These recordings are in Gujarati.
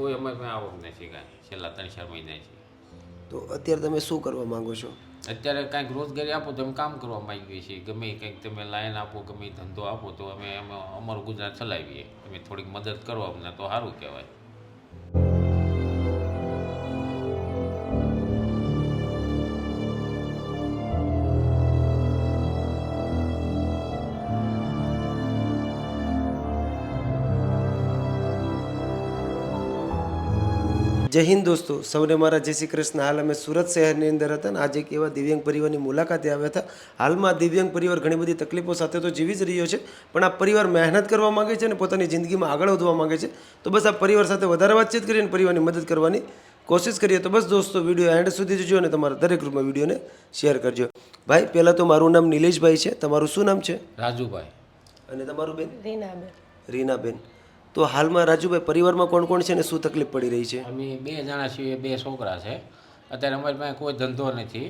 કોઈ અમારે આવક નથી કાંઈ. છેલ્લા ત્રણ ચાર મહિનાથી. તો અત્યારે તમે શું કરવા માંગો છો? અત્યારે કાંઈક રોજગારી આપો તો અમે કામ કરવા માંગીએ છીએ. ગમે કંઈક તમે લાઈન આપો ગમે ધંધો આપો તો અમે અમારું ગુજરાન ચલાવીએ. તમે થોડીક મદદ કરો અમને તો સારું કહેવાય. જય હિન્દ દોસ્તો સૌને મારા જય શ્રી કૃષ્ણ. હાલ અમે સુરત શહેરની અંદર હતા ને આજે એક એવા દિવ્યાંગ પરિવારની મુલાકાતે આવ્યા હતા. હાલમાં દિવ્યાંગ પરિવાર ઘણી બધી તકલીફો સાથે તો જીવી જ રહ્યો છે પણ આ પરિવાર મહેનત કરવા માંગે છે અને પોતાની જિંદગીમાં આગળ વધવા માંગે છે. તો બસ આ પરિવાર સાથે વધારે વાતચીત કરીને પરિવારની મદદ કરવાની કોશિશ કરીએ. તો બસ દોસ્તો વીડિયો એન્ડ સુધી જોજો અને તમારા દરેક રૂપમાં વિડીયોને શેર કરજો. ભાઈ પહેલાં તો મારું નામ નિલેશભાઈ છે. તમારું શું નામ છે? રાજુભાઈ. અને તમારું બેન? રીનાબેન. રીનાબેન. તો હાલમાં રાજુભાઈ પરિવારમાં કોણ કોણ છે ને શું તકલીફ પડી રહી છે? અમે બે જણા છીએ બે છોકરા છે. અત્યારે અમારી પાસે કોઈ ધંધો નથી.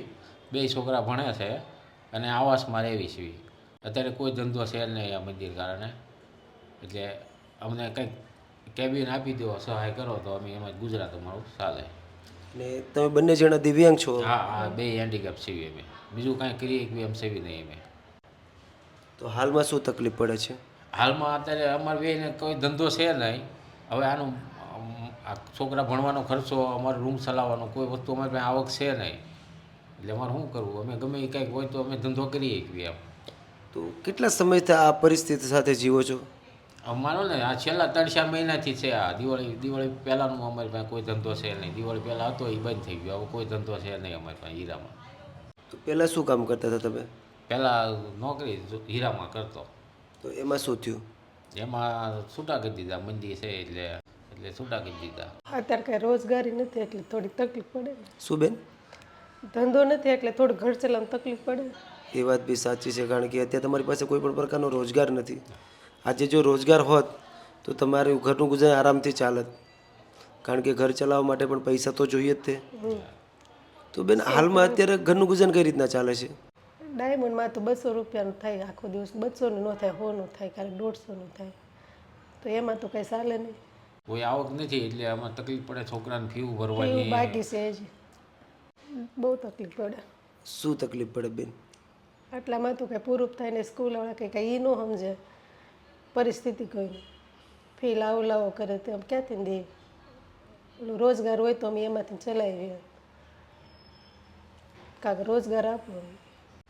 બે છોકરા ભણે છે અને આવાસમાં રહેવી છીએ અત્યારે કોઈ ધંધો છે નહીં આ મંદિર કારણે. એટલે અમને કંઈક કેબિન આપી દો સહાય કરો તો અમે એમાં ગુજરાત અમારું ચાલે. એટલે તમે બંને જણા દિવ્યાંગ છો? હા હા બે હેન્ડીકેપ સીવી અમે. બીજું કાંઈ કરીએ કે એમ સેવી નહીં અમે. તો હાલમાં શું તકલીફ પડે છે? હાલમાં અત્યારે અમારે બેને કોઈ ધંધો છે નહીં. હવે આનું આ છોકરા ભણવાનો ખર્ચો અમારો રૂમ ચલાવવાનો કોઈ વસ્તુ અમારી પાસે આવક છે નહીં. એટલે અમારે શું કરવું? અમે ગમે એ કંઈક હોય તો અમે ધંધો કરીએ શકીએ એમ તો કેટલા સમયથી આ પરિસ્થિતિ સાથે જીવો છો? અમારો ને આ છેલ્લા ત્રણ ચાર મહિનાથી છે આ. દિવાળી દિવાળી પહેલાંનું અમારી પાસે કોઈ ધંધો છે નહીં. દિવાળી પહેલાં હતો એ બંધ થઈ ગયો. હવે કોઈ ધંધો છે નહીં અમારી પાસે હીરામાં. તો પહેલાં શું કામ કરતા હતા તમે? પહેલાં નોકરી હીરામાં કરતો. તો એમાં શું થયું? એમાં છૂટા કરી દીધા મંદી છે એટલે એટલે છૂટા કરી દીધા. અત્યારે કાંઈ રોજગારી નથી એટલે થોડી તકલીફ પડે. શું બેન? ધંધો નથી એટલે થોડું ઘર ચલાવવામાં તકલીફ પડે. એ વાત બી સાચી છે કારણ કે અત્યારે તમારી પાસે કોઈ પણ પ્રકારનો રોજગાર નથી. આજે જો રોજગાર હોત તો તમારું ઘરનું ગુજરાન આરામથી ચાલત. કારણ કે ઘર ચલાવવા માટે પણ પૈસા તો જોઈએ જ તે. તો બેન હાલમાં અત્યારે ઘરનું ગુજરાન કઈ રીતના ચાલે છે? ડાયમંડમાં તો બસો રૂપિયાનું થાય આખો દિવસ. બસોનું ન થાય હોનું થાય ક્યારેક દોઢસોનું થાય. તો એમાં તો કંઈ ચાલે નહીં. કોઈ આવક નથી એટલે આમાં તકલીફ પડે છોકરાને ફી એવું ભરવાની બાકી છે જ. બહુ તકલીફ પડે. શું તકલીફ પડે બેન? આટલામાં તો કંઈ પૂરું થાય ને સ્કૂલવાળા કંઈ કંઈ એ ન સમજે. પરિસ્થિતિ કોઈ ફી લાવો લાવો કરે તો આમ ક્યાંથી દે ઓલું રોજગાર હોય તો અમે એમાંથી ચલાવીએ. કાંક રોજગાર આપો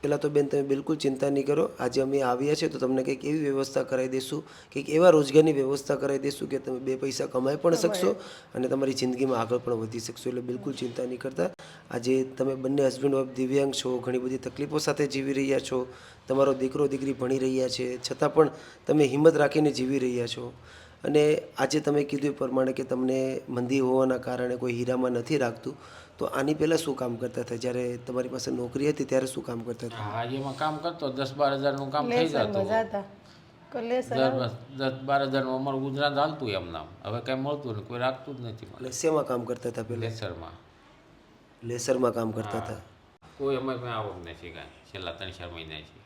પહેલાં તો બેન તમે બિલકુલ ચિંતા નહીં કરો. આજે અમે આવ્યા છે તો તમને કંઈક એવી વ્યવસ્થા કરાવી દઈશું કંઈક એવા રોજગારની વ્યવસ્થા કરાવી દઈશું કે તમે બે પૈસા કમાઈ પણ શકશો અને તમારી જિંદગીમાં આગળ પણ વધી શકશો. એટલે બિલકુલ ચિંતા નહીં કરતા. આજે તમે બંને હસબન્ડ વાઇફ દિવ્યાંગ છો ઘણી બધી તકલીફો સાથે જીવી રહ્યા છો. તમારો દીકરો દીકરી ભણી રહ્યા છે. છતાં પણ તમે હિંમત રાખીને જીવી રહ્યા છો. અને આજે તમે કીધું એ પ્રમાણે કે તમને મંદી હોવાના કારણે કોઈ હીરામાં નથી રાખતું. તો આની પહેલાં શું કામ કરતા હતા? જ્યારે તમારી પાસે નોકરી હતી ત્યારે શું કામ કરતા હતા? હા એમાં કામ કરતો દસ બાર હજારનું કામ થઈ જતું. દસ બાર હજારનું અમારું ગુજરાત હાલતું એમ નામ. હવે કાંઈ મળતું નહીં કોઈ રાખતું જ નથી મને. એટલે શેમાં કામ કરતા હતા પહેલાં? લેસરમાં લેસરમાં કામ કરતા હતા? કોઈ અમારે આવક નથી કાંઈ. છેલ્લા ત્રણ ચાર મહિનાથી.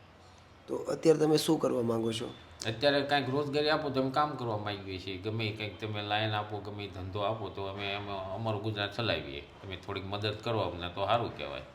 તો અત્યારે તમે શું કરવા માંગો છો? અત્યારે કાંઈક રોજગારી આપો તો અમે કામ કરવા માંગીએ છીએ. ગમે કંઈક તમે લાઈન આપો, ગમે ધંધો આપો, તો અમે અમારું ગુજરાત ચલાવીએ. તમે થોડીક મદદ કરો અમને, તો સારું કહેવાય.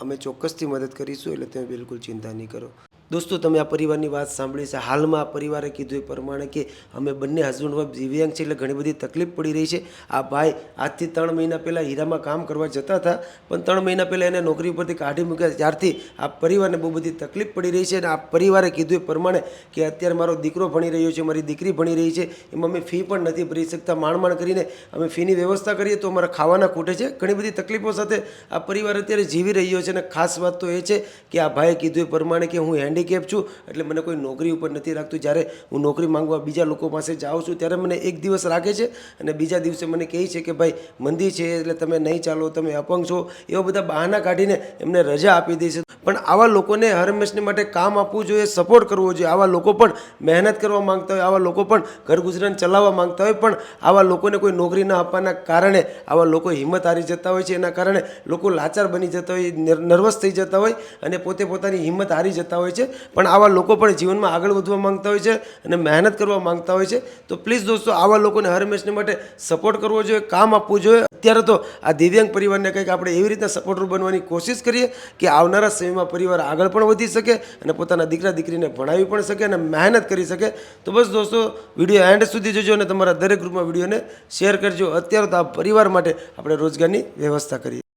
અમે ચોક્કસથી મદદ કરીશું, એટલે તમે બિલકુલ ચિંતા નહીં કરો. દોસ્તો, તમે આ પરિવારની વાત સાંભળી છે. હાલમાં આ પરિવારે કીધું એ પ્રમાણે કે અમે બંને હસબન્ડ વાઈફ દિવ્યાંગ છે એટલે ઘણી બધી તકલીફ પડી રહી છે. આ ભાઈ આજથી ત્રણ મહિના પહેલાં હીરામાં કામ કરવા જતા હતા, પણ ત્રણ મહિના પહેલાં એને નોકરી પરથી કાઢી મૂક્યા. ત્યારથી આ પરિવારને બહુ બધી તકલીફ પડી રહી છે અને આ પરિવારે કીધું એ પ્રમાણે કે અત્યારે મારો દીકરો ભણી રહ્યો છે, મારી દીકરી ભણી રહી છે. એમાં અમે ફી પણ નથી ભરી શકતા. માણ માણ કરીને અમે ફીની વ્યવસ્થા કરીએ તો અમારા ખાવાના ખૂટે છે. ઘણી બધી તકલીફો સાથે આ પરિવાર અત્યારે જીવી રહ્યો છે અને ખાસ વાત તો એ છે કે આ ભાઈએ કીધું એ પ્રમાણે કે હું હેન્ડીકેપ છું, એટલે મને કોઈ નોકરી ઉપર નથી રાખતું. જ્યારે હું નોકરી માંગવા બીજા લોકો પાસે જાઉં છું, ત્યારે મને એક દિવસ રાખે છે અને બીજા દિવસે મને કહે છે કે, ભાઈ, મંદી છે, એટલે તમે નહીં ચાલો, તમે અપંગ છો. એવા બધા બહાના કાઢીને એમને રજા આપી દે છે. પણ આવા લોકોને હર હંમેશને માટે કામ આપવું જોઈએ સપોર્ટ કરવો જોઈએ. આવા લોકો પણ મહેનત કરવા માંગતા હોય, આવા લોકો પણ ઘર ગુજરાન ચલાવવા માંગતા હોય, પણ આવા લોકોને કોઈ નોકરી ન આપવાના કારણે આવા લોકો હિંમત હારી જતા હોય છે. એના કારણે લોકો લાચાર બની જતા હોય, નર- નર્વસ થઈ જતા હોય અને પોતે પોતાની હિંમત હારી જતા હોય છે. પણ આવા લોકો પણ જીવનમાં આગળ વધવા માંગતા હોય છે અને મહેનત કરવા માંગતા હોય છે. તો પ્લીઝ દોસ્તો, આવા લોકોને હરમેશને માટે સપોર્ટ કરવો જોઈએ, કામ આપવું જોઈએ. અત્યારે તો આ દિવ્યાંગ પરિવારને કંઈક આપણે એવી રીતના સપોર્ટર બનવાની કોશિશ કરીએ કે આવનારા સમયમાં પરિવાર આગળ પણ વધી શકે અને પોતાના દીકરા દીકરીને ભણાવી પણ શકે અને મહેનત કરી શકે. તો બસ દોસ્તો, વીડિયો એન્ડ સુધી જોજો અને તમારા દરેક ગ્રુપમાં વિડીયોને શેર કરજો. અત્યારે તો આ પરિવાર માટે આપણે રોજગારની વ્યવસ્થા કરીએ.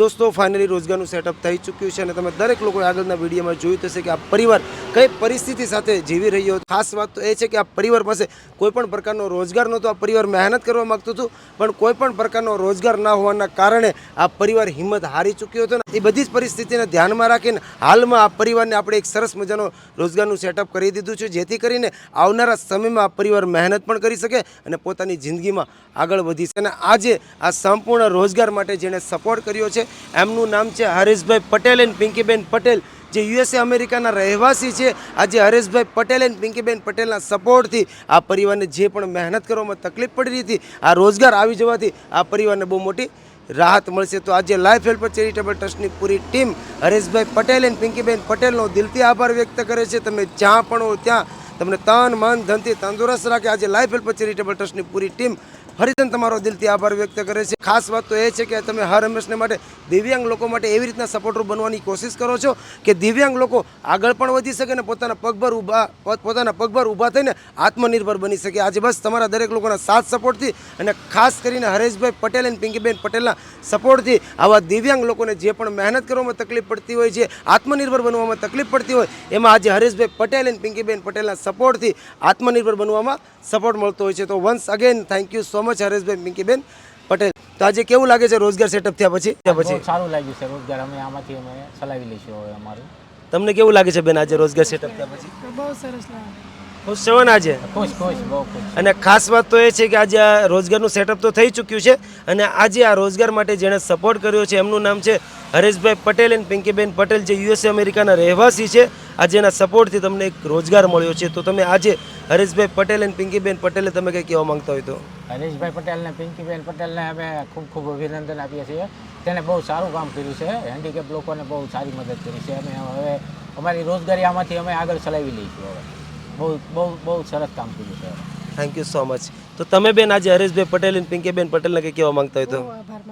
દોસ્તો ફાઇનલી રોજગારનું સેટઅપ થઈ ચૂક્યું છે અને તમે દરેક લોકોએ આગળના વિડીયોમાં જોયું થશે કે આ પરિવાર કઈ પરિસ્થિતિ સાથે જીવી રહ્યો ખાસ વાત તો એ છે કે આ પરિવાર પાસે કોઈ પણ પ્રકારનો રોજગાર નહોતો. આ પરિવાર મહેનત કરવા માગતું હતું, પણ કોઈપણ પ્રકારનો રોજગાર ના હોવાના કારણે આ પરિવાર હિંમત હારી ચૂક્યો હતો એ બધી જ પરિસ્થિતિને ધ્યાનમાં રાખીને હાલમાં આ પરિવારને આપણે એક સરસ મજાનો રોજગારનું સેટઅપ કરી દીધું છે, જેથી કરીને આવનારા સમયમાં આ પરિવાર મહેનત પણ કરી શકે અને પોતાની જિંદગીમાં આગળ વધી શકે. અને આજે આ સંપૂર્ણ રોજગાર માટે જેણે સપોર્ટ કર્યો છે એમનું નામ છે હરેશભાઈ પટેલ એન્ડ પિંકીબેન પટેલ, જે યુએસએ અમેરિકાના રહેવાસી છે. આજે હરેશભાઈ પટેલ એન્ડ પિંકીબેન પટેલના સપોર્ટથી આ પરિવારને જે પણ મહેનત કરવામાં તકલીફ પડી રહી હતી, આ રોજગાર આવી જવાથી આ પરિવારને બહુ મોટી રાહત મળશે. તો આજે લાઈફ હેલ્પર ચેરિટેબલ ટ્રસ્ટની પૂરી ટીમ હરેશભાઈ પટેલ એન્ડ પિંકીબેન પટેલનો દિલથી આભાર વ્યક્ત કરે છે. તમે જ્યાં પણ હો ત્યાં તમને તન, મન, ધનથી તંદુરસ્ત રાખે. આજે લાઈફ હેલ્પર ચેરિટેબલ ટ્રસ્ટની પૂરી ટીમ ફરીથી તમારો દિલથી આભાર વ્યક્ત કરે છે. ખાસ વાત તો એ છે કે તમે હર હંમેશને માટે દિવ્યાંગ લોકો માટે એવી રીતના સપોર્ટરૂપ બનવાની કોશિશ કરો છો કે દિવ્યાંગ લોકો આગળ પણ વધી શકે અને પોતાના પગભર ઊભા પોત- પોતાના પગભર ઊભા થઈને આત્મનિર્ભર બની શકે. આજે બસ તમારા દરેક લોકોના સાથ સપોર્ટથી અને ખાસ કરીને હરેશભાઈ પટેલ અને પિંકીબેન પટેલના સપોર્ટથી આવા દિવ્યાંગ લોકોને જે પણ મહેનત કરવામાં તકલીફ પડતી હોય છે આત્મનિર્ભર બનવામાં તકલીફ પડતી હોય, એમાં આજે હરેશભાઈ પટેલ અને પિંકીબેન પટેલના સપોર્ટથી આત્મનિર્ભર બનવામાં સપોર્ટ મળતો હોય છે. તો once again thank you so much Hareshbhai Minkiben Patel. તો આજે કેવું લાગે છે રોજગાર સેટઅપ થયા પછી? થયા પછી? સારું લાગ્યું છે રોજગાર. અમે આમાંથી અમે ચલાવી લઈશું હવે અમારું. તમને કેવું લાગે છે બેન આજે રોજગાર સેટઅપ થયા પછી? બહુ સરસ લાગે. ખુશ છો ને આજે? ખુશ ખુશ બહુ ખુશ. અને ખાસ વાત તો એ છે કે આજે આ રોજગારનું સેટઅપ તો થઈ ચૂક્યું છે અને આજે આ રોજગાર માટે જેણે સપોર્ટ કર્યો છે એમનું નામ છે હરેશભાઈ પટેલ એન્ડ પિંકીબેન પટેલ જે યુએસએ અમેરિકાના રહેવાસી છે. આજે એના સપોર્ટથી તમને એક રોજગાર મળ્યો છે. તો તમે આજે હરેશભાઈ પટેલ અને પિંકીબેન પટેલે તમે કંઈ કહેવા માંગતા હોય તો? હરેશભાઈ પટેલને પિંકીબેન પટેલને અમે ખૂબ ખૂબ અભિનંદન આપીએ છીએ. તેણે બહુ સારું કામ કર્યું છે. હેન્ડીકેપ લોકોને બહુ સારી મદદ કરી છે. અમે હવે અમારી રોજગારી આમાંથી અમે આગળ ચલાવી લઈશું હવે. બહુ બહુ બહુ સરસ કામ કર્યું છે. થેન્ક યુ સો મચ તો તમે બેન આજે હરેશભાઈ પટેલ અને પિંકીબેન પટેલને કંઈ કહેવા માંગતા હોય તો? આભાર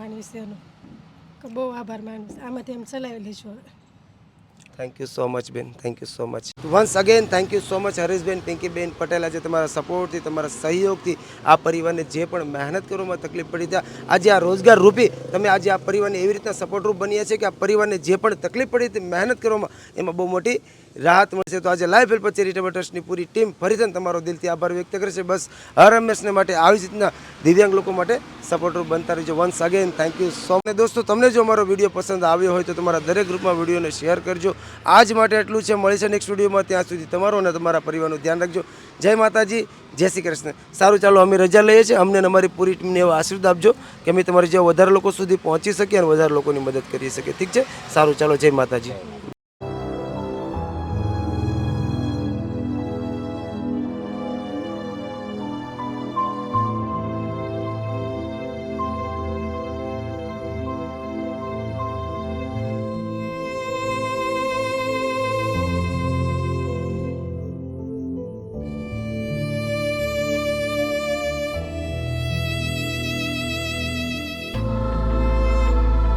એનો. કે બહુ આભાર માનીશ. આમાંથી એમ ચલાવી લઈશું થેન્ક યુ સો મચ બેન. Thank you so much once again thank you so much Hareshben Pinkiben Patel આજે તમારા સપોર્ટથી તમારા સહયોગથી આ પરિવારને જે પણ મહેનત કરવામાં તકલીફ પડી ત્યાં આજે આ રોજગાર રૂપી તમે આજે આ પરિવારને એવી રીતના સપોર્ટરૂપ બન્યા છે કે આ પરિવારને જે પણ તકલીફ પડી હતી મહેનત કરવામાં એમાં બહુ મોટી રાહત મળશે તો આજે લાઈફ હેલ્પ ચેરિટેબલ ટ્રસ્ટની પૂરી ટીમ ફરીથી તમારો દિલથી આભાર વ્યક્ત કરે છે બસ હર હંમેશને માટે આવી જ રીતના દિવ્યાંગ લોકો માટે સપોર્ટરૂપ બનતા રહેજો. Once again thank you so much દોસ્તો, તમને જો અમારો વીડિયો પસંદ આવ્યો હોય તો તમારા દરેક ગ્રુપમાં વિડીયોને શેર કરજો. આજ માટે એટલું છે. મળી છે નેક્સ્ટ વિડીયોમાં. ત્યાં સુધી તમારો અને તમારા પરિવારનું ધ્યાન રાખજો. જય માતાજી, જય શ્રી કૃષ્ણ. સારું, ચાલો અમે રજા લઈએ છીએ. અમને અમારી પૂરી ટીમને એવો આશીર્વાદ આપજો કે અમે તમારી જેવા વધારે લોકો સુધી પહોંચી શકીએ અને વધારે લોકોની મદદ કરી શકીએ. ઠીક છે? સારું, ચાલો, જય માતાજી.